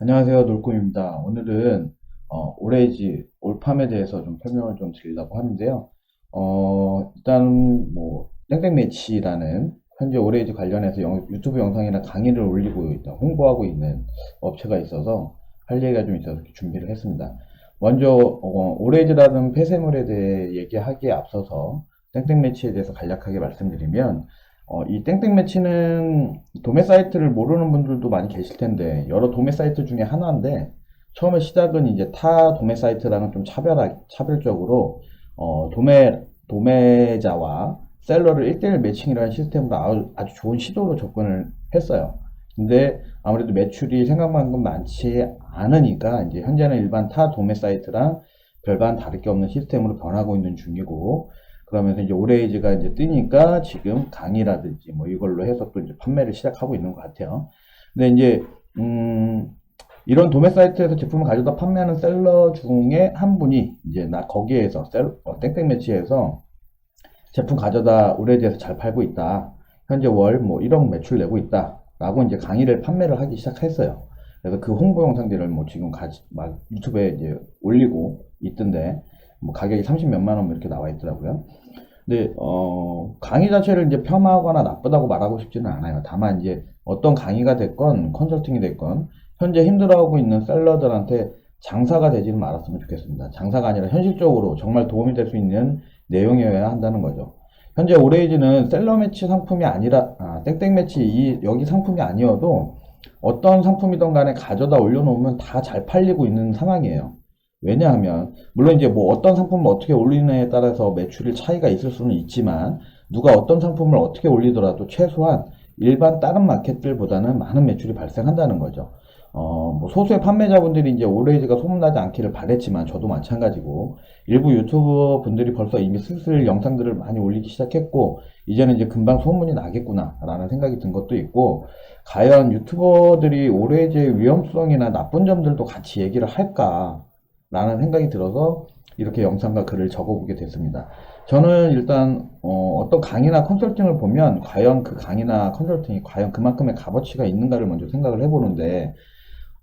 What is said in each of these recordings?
안녕하세요. 놀꿈입니다. 오늘은 어, 오레이지 올팜에 대해서 좀 설명을 좀 드리려고 하는데요. 어, 일단 뭐 땡땡 매치라는 현재 오레이지 관련해서 영- 유튜브 영상이나 강의를 올리고 있다, 홍보하고 있는 업체가 있어서 할 얘기가 좀 있어서 준비를 했습니다. 먼저 어, 오레이지라는 폐쇄물에 대해 얘기하기에 앞서서 땡땡 매치에 대해서 간략하게 말씀드리면 어, 이 땡땡 매치는 도매 사이트를 모르는 분들도 많이 계실 텐데 여러 도매 사이트 중에 하나인데 처음에 시작은 이제 타 도매 사이트랑은 좀 차별하, 차별적으로 어, 도매 도매자와 셀러를 1대1 매칭이라는 시스템으로 아주, 아주 좋은 시도로 접근을 했어요. 근데 아무래도 매출이 생각만큼 많지 않으니까 이제 현재는 일반 타 도매 사이트랑 별반 다를 게 없는 시스템으로 변하고 있는 중이고 그러면서 이제 오레이즈가 이제 뜨니까 지금 강의라든지 뭐 이걸로 해서 또 이제 판매를 시작하고 있는 것 같아요. 근데 이제 음 이런 도매 사이트에서 제품을 가져다 판매하는 셀러 중에 한 분이 이제 나 거기에서 셀 어, 땡땡 매치에서 제품 가져다 오레이즈에서 잘 팔고 있다. 현재 월 뭐 1억 매출 내고 있다. 라고 이제 강의를 판매를 하기 시작했어요. 그래서 그 홍보 영상들을 뭐 지금 가지, 막 유튜브에 이제 올리고 있던데 뭐 가격이 30 몇만 원 이렇게 나와 있더라고요. 근데 어, 강의 자체를 이제 폄하하거나 나쁘다고 말하고 싶지는 않아요. 다만 이제 어떤 강의가 됐건 컨설팅이 됐건 현재 힘들어하고 있는 셀러들한테 장사가 되지는 말았으면 좋겠습니다. 장사가 아니라 현실적으로 정말 도움이 될 수 있는 내용이어야 한다는 거죠. 현재 오레이즈는 셀러 매치 상품이 아니라 아, 땡땡 매치 이 여기 상품이 아니어도 어떤 상품이든 간에 가져다 올려놓으면 다 잘 팔리고 있는 상황이에요. 왜냐하면 물론 이제 뭐 어떤 상품을 어떻게 올리느냐에 따라서 매출이 차이가 있을 수는 있지만 누가 어떤 상품을 어떻게 올리더라도 최소한 일반 다른 마켓들보다는 많은 매출이 발생한다는 거죠. 어, 뭐 소수의 판매자분들이 이제 오레이즈가 소문나지 않기를 바랬지만 저도 마찬가지고 일부 유튜버 분들이 벌써 이미 슬슬 영상들을 많이 올리기 시작했고 이제는 이제 금방 소문이 나겠구나라는 생각이 든 것도 있고 과연 유튜버들이 오레이즈의 위험성이나 나쁜 점들도 같이 얘기를 할까 라는 생각이 들어서 이렇게 영상과 글을 적어보게 됐습니다. 저는 일단 어, 떤 강의나 컨설팅을 보면 과연 그 강의나 컨설팅이 과연 그만큼의 값어치가 있는가를 먼저 생각을 해보는데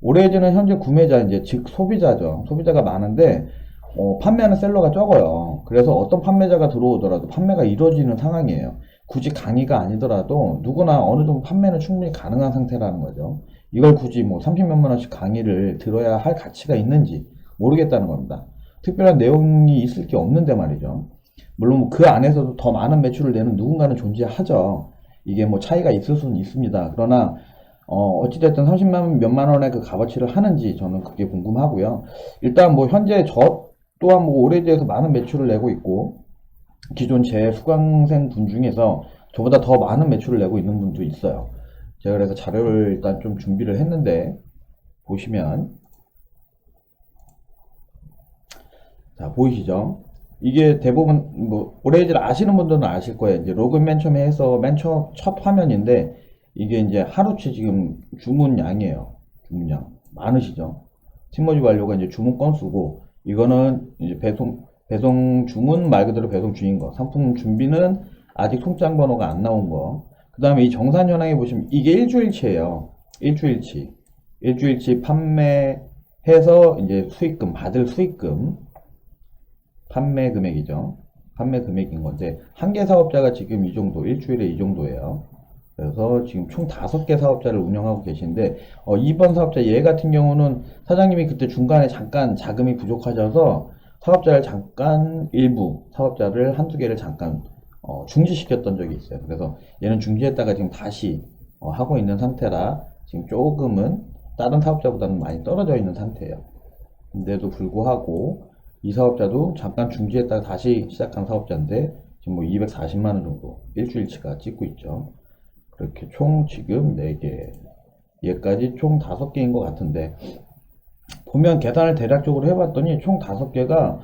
오레이즈는 현재 구매자 이제 즉 소비자죠. 소비자가 많은데 어, 판매하는 셀러가 적어요. 그래서 어떤 판매자가 들어오더라도 판매가 이루어지는 상황이에요. 굳이 강의가 아니더라도 누구나 어느 정도 판매는 충분히 가능한 상태라는 거죠. 이걸 굳이 뭐 30몇만 원씩 강의를 들어야 할 가치가 있는지 모르겠다는 겁니다. 특별한 내용이 있을 게 없는데 말이죠. 물론 뭐그 안에서도 더 많은 매출을 내는 누군가는 존재하죠. 이게 뭐 차이가 있을 수는 있습니다. 그러나 어, 어찌됐든 30만 몇만 원의 그 값어치를 하는지 저는 그게 궁금하고요. 일단 뭐 현재 저 또한 뭐 오래돼서 많은 매출을 내고 있고 기존 제 수강생 분 중에서 저보다 더 많은 매출을 내고 있는 분도 있어요. 제가 그래서 자료를 일단 좀 준비를 했는데 보시면 자, 보이시죠? 이게 대부분 뭐 오레이즈를 아시는 분들은 아실 거예요. 이제 로그인 맨 처음에 해서 맨 처음 첫 화면인데 이게 이제 하루치 지금 주문량이에요. 주문량 많으시죠? 팀머지 완료가 이제 주문 건수고 이거는 이제 배송 배송 주문 말 그대로 배송 중인 거. 상품 준비는 아직 송장 번호가 안 나온 거. 그다음에 이 정산 현황에 보시면 이게 일주일치예요. 일주일치. 일주일치 판매해서 이제 수익금 받을 수익금 판매 금액이죠. 판매 금액인 건데, 한 개 사업자가 지금 이 정도, 일주일에 이 정도예요. 그래서 지금 총 다섯 개 사업자를 운영하고 계신데, 어, 2번 사업자 얘 같은 경우는 사장님이 그때 중간에 잠깐 자금이 부족하셔서 사업자를 잠깐 일부 사업자를 한두 개를 잠깐 어, 중지시켰던 적이 있어요. 그래서 얘는 중지했다가 지금 다시 어, 하고 있는 상태라 지금 조금은 다른 사업자보다는 많이 떨어져 있는 상태예요. 근데도 불구하고 이 사업자도 잠깐 중지했다가 다시 시작한 사업자인데 지금 뭐 240만 원 정도 일주일치가 찍고 있죠. 그렇게 총 지금 4개 얘까지 총 5개인 것 같은데 보면 계산을 대략적으로 해봤더니 총 5개가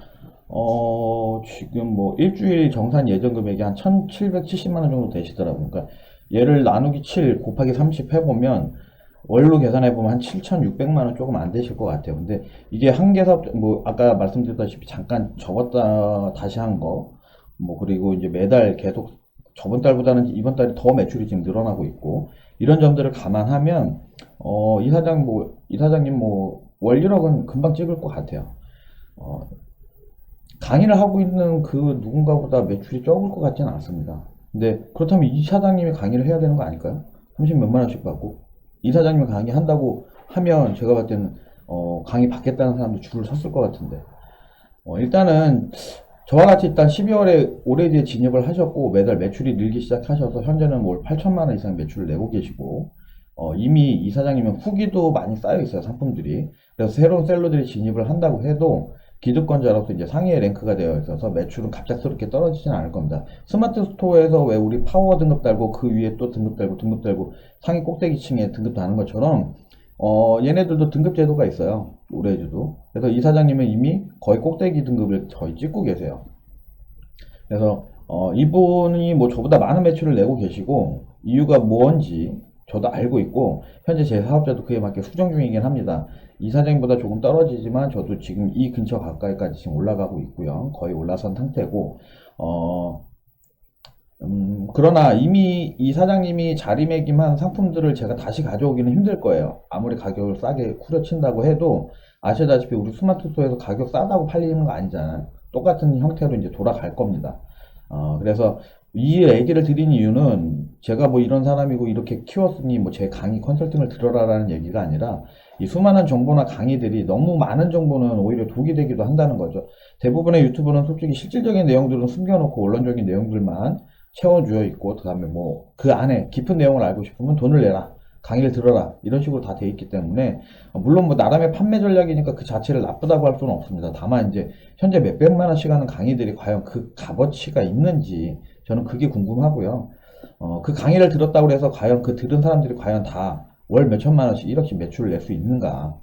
어 지금 뭐 일주일 정산 예정 금액이 한 1770만 원 정도 되시더라고요. 그러니까 얘를 나누기 7 곱하기 30 해보면 월로 계산해 보면 한 7,600만 원 조금 안 되실 것 같아요. 근데 이게 한 개 사업, 뭐 아까 말씀드렸다시피 잠깐 접었다 다시 한 거, 뭐 그리고 이제 매달 계속 저번 달보다는 이번 달이 더 매출이 지금 늘어나고 있고 이런 점들을 감안하면 어, 이 사장 뭐 이 사장님 뭐월 1억은 금방 찍을 것 같아요. 어, 강의를 하고 있는 그 누군가보다 매출이 적을 것 같지는 않습니다. 근데 그렇다면 이 사장님이 강의를 해야 되는 거 아닐까요? 30 몇만 원씩 받고 이 사장님이 강의 한다고 하면 제가 봤을 때는 어, 강의 받겠다는 사람도 줄을 섰을 것 같은데. 어, 일단은 저와 같이 일단 12월에 올해에 진입을 하셨고 매달 매출이 늘기 시작하셔서 현재는 월 8천만 원 이상 매출을 내고 계시고 어, 이미 이 사장님은 후기도 많이 쌓여 있어요 상품들이. 그래서 새로운 셀러들이 진입을 한다고 해도 기득권자로서 이제 상위에 랭크가 되어 있어서 매출은 갑작스럽게 떨어지진 않을 겁니다. 스마트 스토어에서 왜 우리 파워 등급 달고 그 위에 또 등급 달고 등급 달고 상위 꼭대기층에 등급 다는 것처럼 어, 얘네들도 등급 제도가 있어요. 올해주도. 그래서 이 사장님은 이미 거의 꼭대기 등급을 거의 찍고 계세요. 그래서 어, 이분이 뭐 저보다 많은 매출을 내고 계시고 이유가 뭔지 저도 알고 있고 현재 제 사업자도 그에 맞게 수정 중이긴 합니다. 이 사장님보다 조금 떨어지지만 저도 지금 이 근처 가까이까지 지금 올라가고 있고요. 거의 올라선 상태고 어, 음, 그러나 이미 이 사장님이 자리매김한 상품들을 제가 다시 가져오기는 힘들 거예요. 아무리 가격을 싸게 후려친다고 해도 아시다시피 우리 스마트 스토어에서 가격 싸다고 팔리는 거 아니잖아요. 똑같은 형태로 이제 돌아갈 겁니다. 어, 그래서 이 얘기를 드린 이유는 제가 뭐 이런 사람이고 이렇게 키웠으니 뭐 제 강의 컨설팅을 들어라라는 얘기가 아니라 이 수많은 정보나 강의들이 너무 많은 정보는 오히려 독이 되기도 한다는 거죠. 대부분의 유튜브는 솔직히 실질적인 내용들은 숨겨놓고 원론적인 내용들만 채워주어 있고 그다음에 뭐 그 안에 깊은 내용을 알고 싶으면 돈을 내라. 강의를 들어라 이런 식으로 다 돼 있기 때문에 어, 물론 뭐 나름의 판매 전략이니까 그 자체를 나쁘다고 할 수는 없습니다. 다만 이제 현재 몇 백만 원씩 하는 강의들이 과연 그 값어치가 있는지 저는 그게 궁금하고요. 어, 그 강의를 들었다고 해서 과연 그 들은 사람들이 과연 다 월 몇천만 원씩 1억씩 매출을 낼 수 있는가?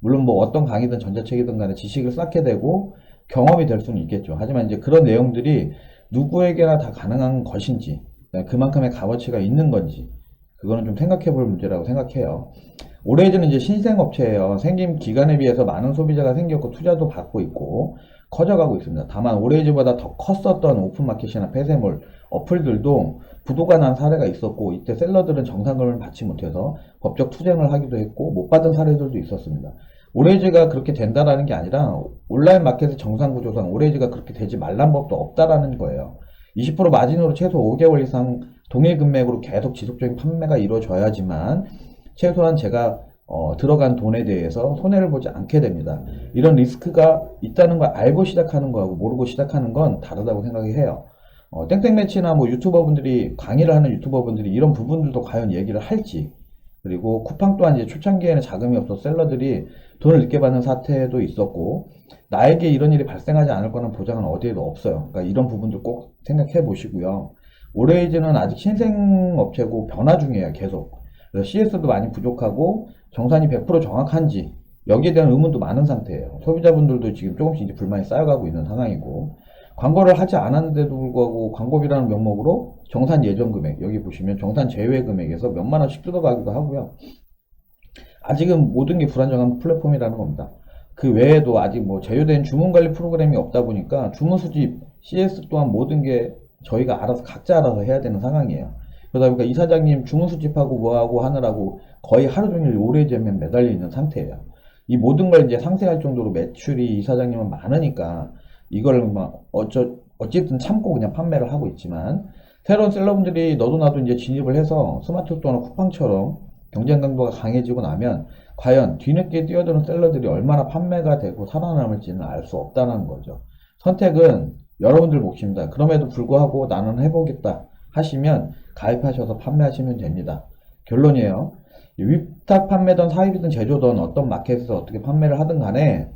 물론 뭐 어떤 강의든 전자책이든 간에 지식을 쌓게 되고 경험이 될 수는 있겠죠. 하지만 이제 그런 내용들이 누구에게나 다 가능한 것인지 그만큼의 값어치가 있는 건지 그거는 좀 생각해 볼 문제라고 생각해요. 올해는 이제 신생업체예요. 생긴 기간에 비해서 많은 소비자가 생겼고 투자도 받고 있고 커져가고 있습니다. 다만 올해즈보다 더 컸었던 오픈마켓이나 폐쇄물 어플들도 부도가 난 사례가 있었고 이때 셀러들은 정상금을 받지 못해서 법적 투쟁을 하기도 했고 못 받은 사례들도 있었습니다. 올해즈가 그렇게 된다라는 게 아니라 온라인 마켓의 정상 구조상 올해즈가 그렇게 되지 말란 법도 없다라는 거예요. 20% 마진으로 최소 5개월 이상 동일 금액으로 계속 지속적인 판매가 이루어져야지만 최소한 제가 어, 들어간 돈에 대해서 손해를 보지 않게 됩니다. 이런 리스크가 있다는 걸 알고 시작하는 거하고 모르고 시작하는 건 다르다고 생각이 해요. 어, 땡땡 매치나 뭐 유튜버분들이 강의를 하는 유튜버분들이 이런 부분들도 과연 얘기를 할지 그리고 쿠팡 또한 이제 초창기에는 자금이 없어 셀러들이 돈을 늦게 받는 사태도 있었고 나에게 이런 일이 발생하지 않을 거는 보장은 어디에도 없어요. 그러니까 이런 부분들 꼭 생각해 보시고요. 올해이즈는 아직 신생 업체고 변화 중이에요. 계속. CS도 많이 부족하고 정산이 100% 정확한지 여기에 대한 의문도 많은 상태예요. 소비자분들도 지금 조금씩 이제 불만이 쌓여가고 있는 상황이고 광고를 하지 않았는데도 불구하고 광고비라는 명목으로 정산 예정 금액 여기 보시면 정산 제외 금액에서 몇만 원씩 뜯어가기도 하고요. 아직은 모든 게 불안정한 플랫폼이라는 겁니다. 그 외에도 아직 뭐 제휴된 주문 관리 프로그램이 없다 보니까 주문 수집, CS 또한 모든 게 저희가 알아서 각자 알아서 해야 되는 상황이에요. 그러다 보니까 이 사장님 주문 수집하고 뭐하고 하느라고 거의 하루 종일 오래되면 매달려 있는 상태예요. 이 모든 걸 이제 상쇄할 정도로 매출이 이 사장님은 많으니까 이걸 막 어쩌 어쨌든 참고 그냥 판매를 하고 있지만 새로운 셀러분들이 너도 나도 이제 진입을 해서 스마트 스토어나 쿠팡처럼 경쟁 강도가 강해지고 나면 과연 뒤늦게 뛰어드는 셀러들이 얼마나 판매가 되고 살아남을지는 알 수 없다는 거죠. 선택은 여러분들 몫입니다. 그럼에도 불구하고 나는 해보겠다 하시면 가입하셔서 판매하시면 됩니다. 결론이에요. 위탁 판매든 사입이든 제조든 어떤 마켓에서 어떻게 판매를 하든 간에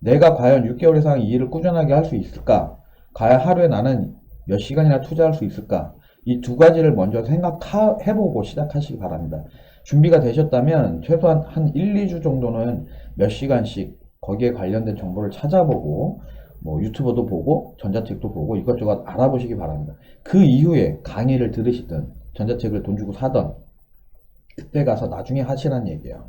내가 과연 6개월 이상 이 일을 꾸준하게 할 수 있을까? 과연 하루에 나는 몇 시간이나 투자할 수 있을까? 이 두 가지를 먼저 생각해보고 시작하시기 바랍니다. 준비가 되셨다면 최소한 한 1, 2주 정도는 몇 시간씩 거기에 관련된 정보를 찾아보고 뭐 유튜버도 보고 전자책도 보고 이것저것 알아보시기 바랍니다. 그 이후에 강의를 들으시든 전자책을 돈 주고 사던 그때 가서 나중에 하시라는 얘기예요.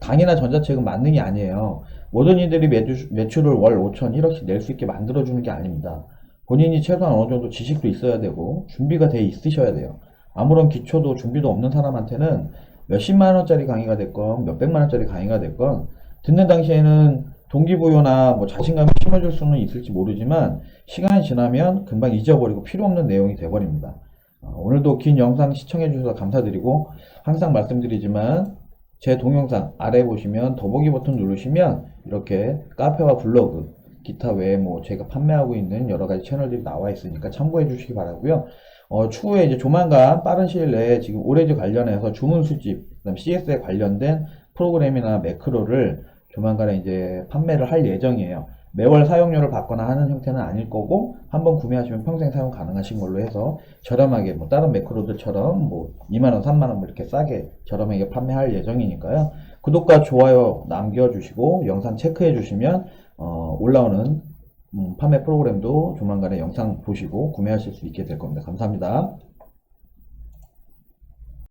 강의나 전자책은 만능이 아니에요. 모든 이들이 매주, 매출을 월 5천, 1억씩 낼 수 있게 만들어주는 게 아닙니다. 본인이 최소한 어느 정도 지식도 있어야 되고 준비가 돼 있으셔야 돼요. 아무런 기초도 준비도 없는 사람한테는 몇십만 원짜리 강의가 됐건 몇백만 원짜리 강의가 됐건 듣는 당시에는 동기부여나 뭐 자신감을 심어줄 수는 있을지 모르지만 시간이 지나면 금방 잊어버리고 필요 없는 내용이 돼버립니다. 어, 오늘도 긴 영상 시청해 주셔서 감사드리고 항상 말씀드리지만 제 동영상 아래 보시면 더보기 버튼 누르시면 이렇게 카페와 블로그 기타 외에 뭐 제가 판매하고 있는 여러 가지 채널들이 나와 있으니까 참고해 주시기 바라고요. 어, 추후에 이제 조만간 빠른 시일 내에 지금 오레지 관련해서 주문 수집, 그다음 CS에 관련된 프로그램이나 매크로를 조만간에 이제 판매를 할 예정이에요. 매월 사용료를 받거나 하는 형태는 아닐 거고 한번 구매하시면 평생 사용 가능하신 걸로 해서 저렴하게 뭐 다른 매크로들처럼 뭐 2만 원, 3만 원뭐 이렇게 싸게 저렴하게 판매할 예정이니까요. 구독과 좋아요 남겨주시고 영상 체크해 주시면 어, 올라오는 음, 판매 프로그램도 조만간에 영상 보시고 구매하실 수 있게 될 겁니다. 감사합니다.